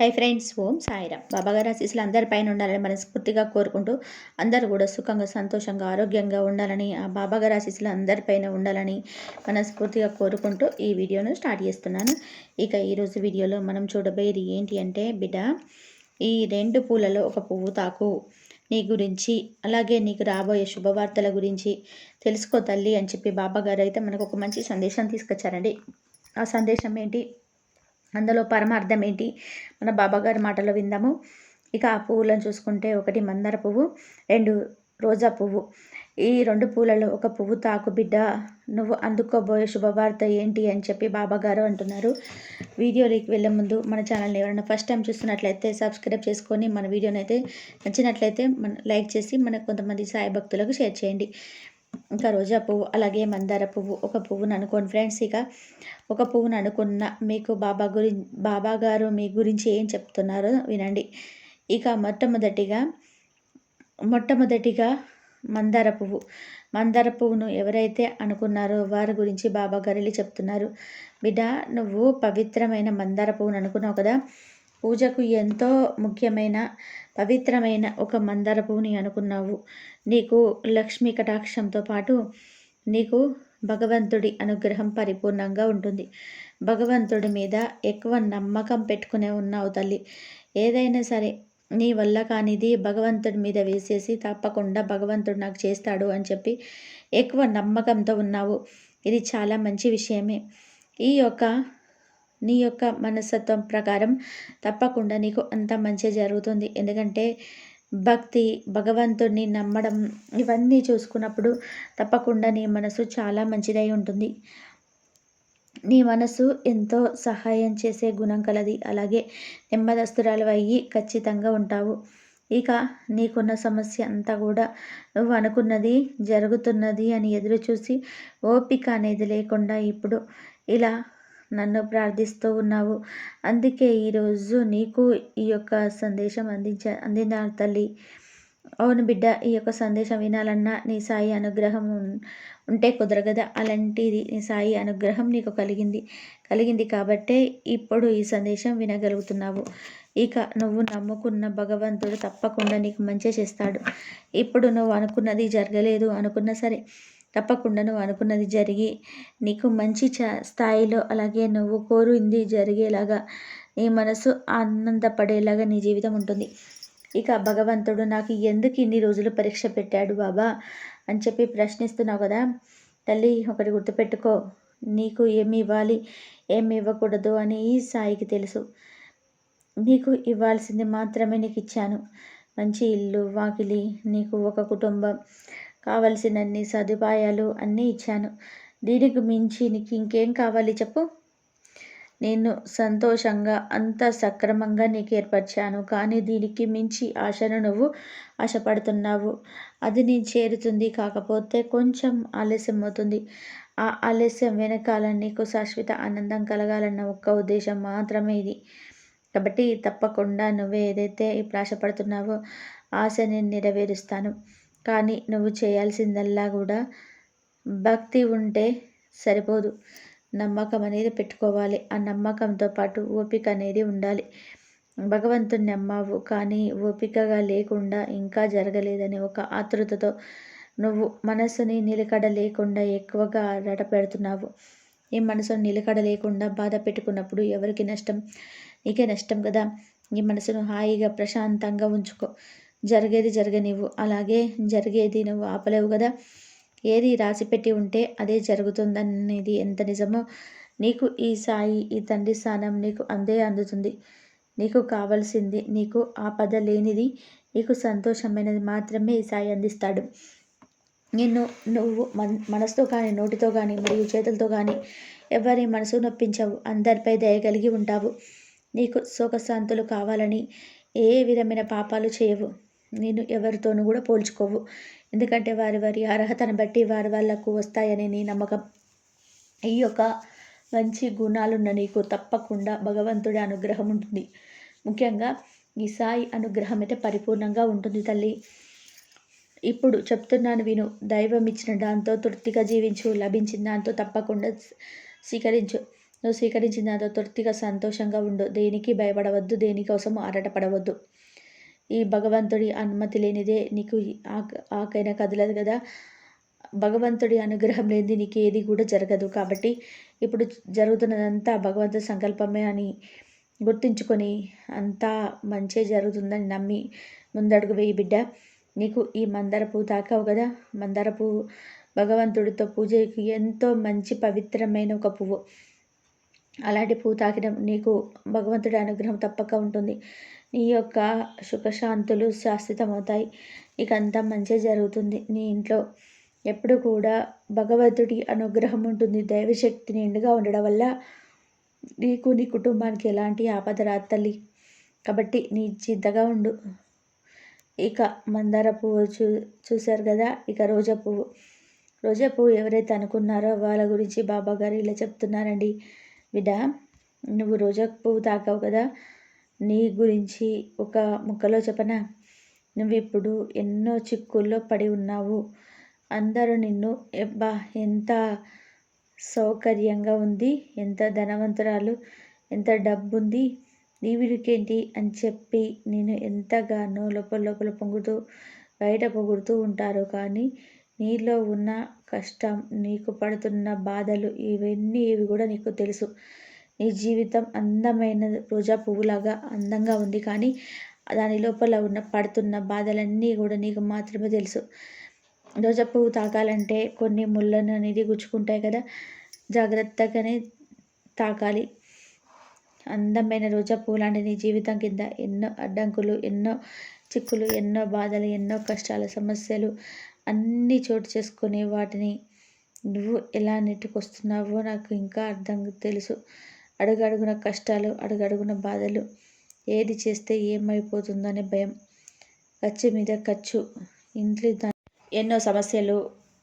Hi friends ఓం సాయిరామ్. బాబాగారి ఆశీస్సులు అందరిపైన ఉండాలని మనస్ఫూర్తిగా కోరుకుంటూ అందరూ కూడా సుఖంగా సంతోషంగా ఆరోగ్యంగా ఉండాలని ఆ బాబాగారి ఆశీస్సులు అందరిపైన ఉండాలని మనస్ఫూర్తిగా కోరుకుంటూ ఈ వీడియోను స్టార్ట్ చేస్తున్నాను. ఇక ఈరోజు వీడియోలో మనం చూడబోయేది ఏంటి అంటే బిడ్డ ఈ రెండు పూలలో ఒక పువ్వు తాకు. నీ గురించి అలాగే నీకు రాబోయే శుభవార్తల గురించి తెలుసుకో తల్లి అని చెప్పి బాబాగారు అయితే మనకు ఒక మంచి సందేశం తీసుకొచ్చారండి. ఆ సందేశం ఏంటి? అందులో పరమార్థం ఏంటి మన బాబాగారి మాటలో విందాము. ఇక ఆ పువ్వులను చూసుకుంటే ఒకటి మందార పువ్వు రెండు రోజా పువ్వు. ఈ రెండు పూలలో ఒక పువ్వు తాకు బిడ్డ నువ్వు అందుకోబోయే శుభవార్త ఏంటి అని చెప్పి బాబాగారు అంటున్నారు. వీడియోలోకి వెళ్ళే ముందు మన ఛానల్ని ఎవరైనా ఫస్ట్ టైం చూస్తున్నట్లయితే సబ్స్క్రైబ్ చేసుకొని మన వీడియోని అయితే నచ్చినట్లయితే మన లైక్ చేసి మన కొంతమంది సాయి భక్తులకు షేర్ చేయండి. ఇంకా రోజా పువ్వు అలాగే మందార పువ్వు ఒక పువ్వును అనుకోండి ఫ్రెండ్స్. ఇక ఒక పువ్వును అనుకున్న మీకు బాబా గురి బాబా గారు మీ గురించి ఏం చెప్తున్నారో వినండి. ఇక మొట్టమొదటిగా మొట్టమొదటిగా మందార పువ్వు. మందార పువ్వును ఎవరైతే అనుకున్నారో వారి గురించి బాబా గారు చెప్తున్నారు. బిడ్డ నువ్వు పవిత్రమైన మందార పువ్వును అనుకున్నావు కదా పూజకు ఎంతో ముఖ్యమైన పవిత్రమైన ఒక మందార పువ్వుని అనుకున్నావు. నీకు లక్ష్మీ కటాక్షంతో పాటు నీకు భగవంతుడి అనుగ్రహం పరిపూర్ణంగా ఉంటుంది. భగవంతుడి మీద ఎక్కువ నమ్మకం పెట్టుకునే ఉన్నావు తల్లి. ఏదైనా సరే నీ వల్ల కానిది భగవంతుడి మీద వేసేసి తప్పకుండా భగవంతుడు నాకు చేస్తాడు అని చెప్పి ఎక్కువ నమ్మకంతో ఉన్నావు. ఇది చాలా మంచి విషయమే. ఈ యొక్క నీ యొక్క మనస్తత్వం ప్రకారం తప్పకుండా నీకు అంత మంచి జరుగుతుంది. ఎందుకంటే భక్తి భగవంతుడిని నమ్మడం ఇవన్నీ చూసుకున్నప్పుడు తప్పకుండా నీ మనసు చాలా మంచిదై ఉంటుంది. నీ మనసు ఎంతో సహాయం చేసే గుణం కలది. అలాగే నెమ్మదస్తురాలు అయ్యి ఖచ్చితంగా ఉంటావు. ఇక నీకున్న సమస్య అంతా కూడా నువ్వు అనుకున్నది జరుగుతున్నది అని ఎదురు చూసి ఓపిక అనేది లేకుండా ఇప్పుడు ఇలా నన్ను ప్రార్థిస్తూ ఉన్నావు. అందుకే ఈరోజు నీకు ఈ యొక్క సందేశం అందించ అందిన తల్లి. అవును బిడ్డ ఈ యొక్క సందేశం వినాలన్నా నీ సాయి అనుగ్రహం ఉంటే కుదరగదా? అలాంటిది నీ సాయి అనుగ్రహం నీకు కలిగింది. కలిగింది కాబట్టే ఇప్పుడు ఈ సందేశం వినగలుగుతున్నావు. ఇక నువ్వు నమ్ముకున్న భగవంతుడు తప్పకుండా నీకు మంచి చేస్తాడు. ఇప్పుడు నువ్వు అనుకున్నది జరగలేదు అనుకున్నా సరే తప్పకుండా నువ్వు అనుకున్నది జరిగి నీకు మంచి చ స్థాయిలో అలాగే నువ్వు కోరింది జరిగేలాగా నీ మనసు ఆనందపడేలాగా నీ జీవితం ఉంటుంది. ఇక భగవంతుడు నాకు ఎందుకు ఇన్ని రోజులు పరీక్ష పెట్టాడు బాబా అని చెప్పి ప్రశ్నిస్తున్నావు కదా. తల్లి ఒకటి గుర్తుపెట్టుకో నీకు ఏమి ఇవ్వాలి ఏమి ఇవ్వకూడదు అని ఈ సాయికి తెలుసు. నీకు ఇవ్వాల్సింది మాత్రమే నీకు ఇచ్చాను మంచి ఇల్లు వాకిలి నీకు ఒక కుటుంబం కావలసినన్ని సదుపాయాలు అన్నీ ఇచ్చాను. దీనికి మించి నీకు ఇంకేం కావాలి చెప్పు? నేను సంతోషంగా అంత సక్రమంగా నీకు ఏర్పరిచాను. కానీ దీనికి మించి ఆశను నువ్వు ఆశపడుతున్నావు. అది నేను చేరుతుంది. కాకపోతే కొంచెం ఆలస్యం అవుతుంది. ఆ ఆలస్యం వెనకాల నీకు శాశ్వత ఆనందం కలగాలన్న ఒక్క ఉద్దేశం మాత్రమే ఇది. కాబట్టి తప్పకుండా నువ్వే ఏదైతే ఇప్పుడు ఆశపడుతున్నావో ఆశ నేను నెరవేరుస్తాను. కానీ నువ్వు చేయాల్సిందల్లా కూడా భక్తి ఉంటే సరిపోదు. నమ్మకం అనేది పెట్టుకోవాలి. ఆ నమ్మకంతో పాటు ఓపిక అనేది ఉండాలి. భగవంతుని నమ్మావు కానీ ఓపికగా లేకుండా ఇంకా జరగలేదని ఒక ఆతృతతో నువ్వు మనసుని నిలకడ లేకుండా ఎక్కువగా రట పెడుతున్నావు ఈ మనసును నిలకడ లేకుండా బాధ పెట్టుకున్నప్పుడు ఎవరికి నష్టం? నీకే నష్టం కదా. ఈ మనసును హాయిగా ప్రశాంతంగా ఉంచుకో. జరిగేది జరగనివ్వు. అలాగే జరిగేది నువ్వు ఆపలేవు కదా. ఏది రాసిపెట్టి ఉంటే అదే జరుగుతుందనేది ఎంత నిజమో నీకు ఈ సాయి ఈ తండ్రి స్థానం నీకు అందే అందుతుంది. నీకు కావలసింది నీకు ఆపద లేనిది నీకు సంతోషమైనది మాత్రమే ఈ సాయి అందిస్తాడు. నిన్ను నువ్వు మన మనసుతో కానీ నోటితో కానీ మరియు చేతులతో కానీ ఎవరి మనసు నొప్పించవు. అందరిపై దయ కలిగి ఉంటావు. నీకు సుఖశాంతులు కావాలని ఏ విధమైన పాపాలు చేయవు. నేను ఎవరితోనూ కూడా పోల్చుకోవు. ఎందుకంటే వారి వారి అర్హతను బట్టి వారి వాళ్ళకు వస్తాయని నీ నమ్మకం. ఈ యొక్క మంచి గుణాలున్న నీకు తప్పకుండా భగవంతుడి అనుగ్రహం ఉంటుంది. ముఖ్యంగా ఈ సాయి అనుగ్రహం అయితే పరిపూర్ణంగా ఉంటుంది తల్లి. ఇప్పుడు చెప్తున్నాను విను దైవం ఇచ్చిన దాంతో తృప్తిగా జీవించు లభించిన దాంతో తప్పకుండా స్వీకరించు. నువ్వు స్వీకరించిన దాంతో తృప్తిగా సంతోషంగా ఉండు. దేనికి భయపడవద్దు దేనికోసం ఆరాటపడవద్దు. ఈ భగవంతుడి అనుమతి లేనిదే నీకు ఆకైనా కదలదు కదా. భగవంతుడి అనుగ్రహం లేనిది నీకు ఏది కూడా జరగదు. కాబట్టి ఇప్పుడు జరుగుతున్నదంతా భగవంతుడి సంకల్పమే అని గుర్తుంచుకొని అంతా మంచి జరుగుతుందని నమ్మి ముందడుగు వేయి బిడ్డ. నీకు ఈ మందార పువ్వు తాకావు కదా. మందార పువ్వు భగవంతుడితో పూజకి ఎంతో మంచి పవిత్రమైన ఒక పువ్వు. అలాంటి పువ్వు తాకిన నీకు భగవంతుడి అనుగ్రహం తప్పక ఉంటుంది. నీ యొక్క సుఖశాంతులు శాశ్వతమవుతాయి. నీకు అంతా మంచి జరుగుతుంది. నీ ఇంట్లో ఎప్పుడు కూడా భగవంతుడి అనుగ్రహం ఉంటుంది. దైవశక్తి నిండుగా ఉండడం వల్ల నీకు నీ కుటుంబానికి ఎలాంటి ఆపద రాదు తల్లి కాబట్టి నీ చిద్దగా ఉండు. ఇక మందార పువ్వు చూ చూశారు కదా? ఇక రోజా పువ్వు. రోజా పువ్వు ఎవరైతే అనుకున్నారో వాళ్ళ గురించి బాబా గారు ఇలా చెప్తున్నారండి. బిడ్డ నువ్వు రోజా పువ్వు తాకావు కదా? నీ గురించి ఒక ముక్కలో చెప్పనా? నువ్వు ఇప్పుడు ఎన్నో చిక్కుల్లో పడి ఉన్నావు. అందరూ నిన్ను ఎబ్బా ఎంత సౌకర్యంగా ఉంది ఎంత ధనవంతురాలు ఎంత డబ్బు ఉంది నీవిడికేంటి అని చెప్పి నేను ఎంతగానో లోపల లోపల పొంగుతూ బయట పొగుడుతూ ఉంటారు. కానీ నీలో ఉన్న కష్టం నీకు పడుతున్న బాధలు ఇవన్నీ ఇవి కూడా నీకు తెలుసు. నీ జీవితం అందమైన రోజా పువ్వులాగా అందంగా ఉంది కానీ దాని లోపల ఉన్న పడుతున్న బాధలన్నీ కూడా నీకు మాత్రమే తెలుసు. రోజా పువ్వు తాకాలంటే కొన్ని ముళ్ళను అనేది గుచ్చుకుంటాయి కదా. జాగ్రత్తగానే తాకాలి అందమైన రోజా పువ్వు లాంటి నీ జీవితం కింద ఎన్నో అడ్డంకులు ఎన్నో చిక్కులు ఎన్నో బాధలు ఎన్నో కష్టాలు సమస్యలు అన్నీ చోటు చేసుకొని వాటిని నువ్వు ఎలా నెట్టుకొస్తున్నావో నాకు ఇంకా అర్థం తెలుసు. అడుగడుగున కష్టాలు అడుగడుగున బాధలు ఏది చేస్తే ఏమైపోతుందో అనే భయం ఖర్చు మీద ఖర్చు. ఇంట్లో ఎన్నో సమస్యలు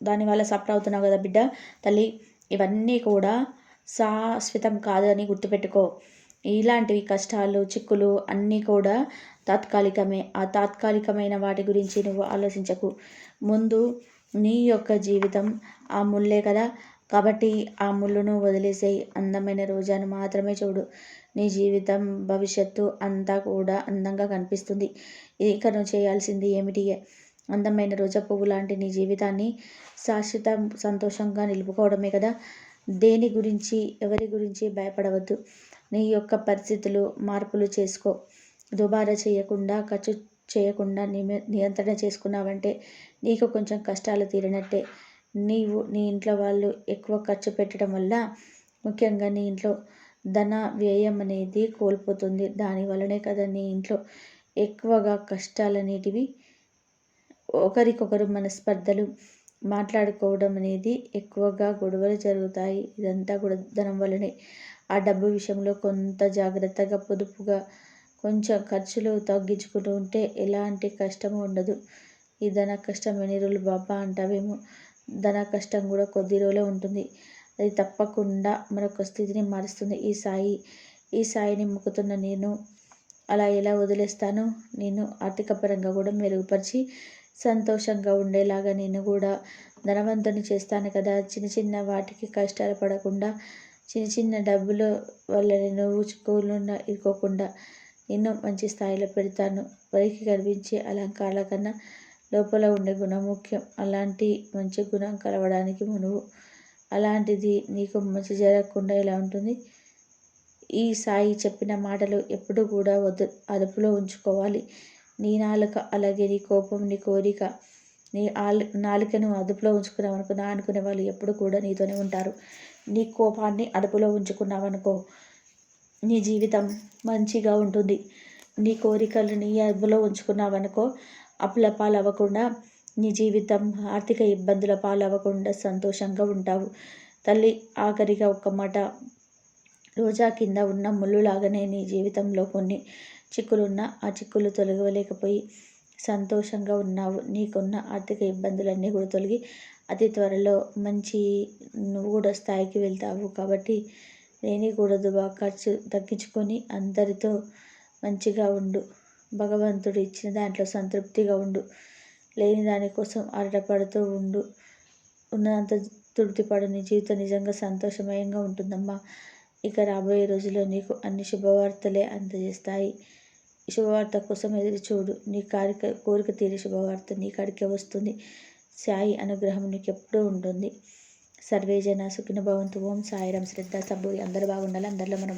దానివల్ల సఫర్ అవుతున్నావు కదా బిడ్డ తల్లి. ఇవన్నీ కూడా శాశ్వతం కాదని గుర్తుపెట్టుకో. ఇలాంటివి కష్టాలు చిక్కులు అన్నీ కూడా తాత్కాలికమే. ఆ తాత్కాలికమైన వాటి గురించి నువ్వు ఆలోచించకు. ముందు నీ యొక్క జీవితం ఆ ముళ్ళే కదా. కాబట్టి ఆ ముళ్ళును వదిలేసేయి. అందమైన రోజాను మాత్రమే చూడు. నీ జీవితం భవిష్యత్తు అంతా కూడా అందంగా కనిపిస్తుంది. ఇక నువ్వు చేయాల్సింది ఏమిటి? అందమైన రోజా పువ్వు లాంటి నీ జీవితాన్ని శాశ్వత సంతోషంగా నిలుపుకోవడమే కదా. దేని గురించి ఎవరి గురించి భయపడవద్దు. నీ యొక్క పరిస్థితులు మార్పులు చేసుకో. దుబారా చేయకుండా ఖర్చు చేయకుండా నియంత్రణ చేసుకున్నావంటే నీకు కొంచెం కష్టాలు తీరినట్టే. నీవు నీ ఇంట్లో వాళ్ళు ఎక్కువ ఖర్చు పెట్టడం వల్ల ముఖ్యంగా నీ ఇంట్లో ధన వ్యయం అనేది కోల్పోతుంది. దానివల్లనే కదా నీ ఇంట్లో ఎక్కువగా కష్టాలు అనేటివి ఒకరికొకరు మనస్పర్ధలు మాట్లాడుకోవడం అనేది ఎక్కువగా గొడవలు జరుగుతాయి. ఇదంతా కూడా ధనం వల్లనే ఆ డబ్బు విషయంలో కొంత జాగ్రత్తగా పొదుపుగా కొంచెం ఖర్చులు తగ్గించుకుంటూ ఉంటే ఎలాంటి కష్టము ఉండదు. ఈ ధన కష్టం ఎన్ని రోజులు బాబా అంటావేమో ధన కష్టం కూడా కొద్ది రోజులే ఉంటుంది. అది తప్పకుండా మరొక స్థితిని మారుస్తుంది. ఈ సాయి ఈ సాయిని మొక్కుతున్న నేను అలా ఎలా వదిలేస్తాను? నేను ఆర్థిక పరంగా కూడా మెరుగుపరిచి సంతోషంగా ఉండేలాగా నేను కూడా ధనవంతుని చేస్తాను కదా? చిన్న చిన్న వాటికి కష్టాలు పడకుండా చిన్న చిన్న డబ్బుల వల్ల నేను చిక్కుల్లో ఇరుకోకుండా ఎన్నో మంచి స్థాయిలో పెడతాను. వరికి కనిపించే అలంకారాల కన్నా లోపల ఉండే గుణం ముఖ్యం అలాంటి మంచి గుణం కలవడానికి మునువు. అలాంటిది నీకు మంచి జరగకుండా ఇలా ఉంటుంది? ఈ సాయి చెప్పిన మాటలు ఎప్పుడు కూడా వద్దు. అదుపులో ఉంచుకోవాలి. నీ నాలుక అలాగే నీ కోపం నీ కోరిక నీ ఆలు నాలుకను అదుపులో ఉంచుకున్నావనుకో నా అనుకునే వాళ్ళు ఎప్పుడు కూడా నీతోనే ఉంటారు. నీ కోపాన్ని అదుపులో ఉంచుకున్నావనుకో నీ జీవితం మంచిగా ఉంటుంది. నీ కోరికలు నీ అదుపులో ఉంచుకున్నావనుకో అప్పుల పాలవ్వకుండా నీ జీవితం ఆర్థిక ఇబ్బందుల పాలవ్వకుండా సంతోషంగా ఉంటావు. తల్లి ఆఖరిగా ఒక్క మాట. రోజా కింద ఉన్న ముళ్ళులాగానే నీ జీవితంలో కొన్ని చిక్కులున్న ఆ చిక్కులు తొలగలేకపోయి సంతోషంగా ఉన్నావు. నీకున్న ఆర్థిక ఇబ్బందులన్నీ కూడా తొలగి అతి త్వరలో మంచి నువ్వు కూడా స్థాయికి వెళ్తావు కాబట్టి లేనికూడదు. బాగా ఖర్చు తగ్గించుకొని అందరితో మంచిగా ఉండు. భగవంతుడు ఇచ్చిన దాంట్లో సంతృప్తిగా ఉండు. లేని దానికోసం అరటపడుతూ ఉండు. ఉన్నంత తృప్తిపడు నీ జీవితం నిజంగా సంతోషమయంగా ఉంటుందమ్మా. ఇక రాబోయే రోజుల్లో నీకు అన్ని శుభవార్తలే అందజేస్తాయి. శుభవార్త కోసం ఎదురు చూడు. నీ కారిక కోరిక తీరే శుభవార్త నీ కాడికే వస్తుంది. సాయి అనుగ్రహం నీకు ఎప్పుడూ ఉంటుంది సర్వేజన సుఖిన భవంతు. ఓం సాయిరం శ్రద్ధ సబ్బూరి అందరూ బాగుండాలి. అందరిలో మనం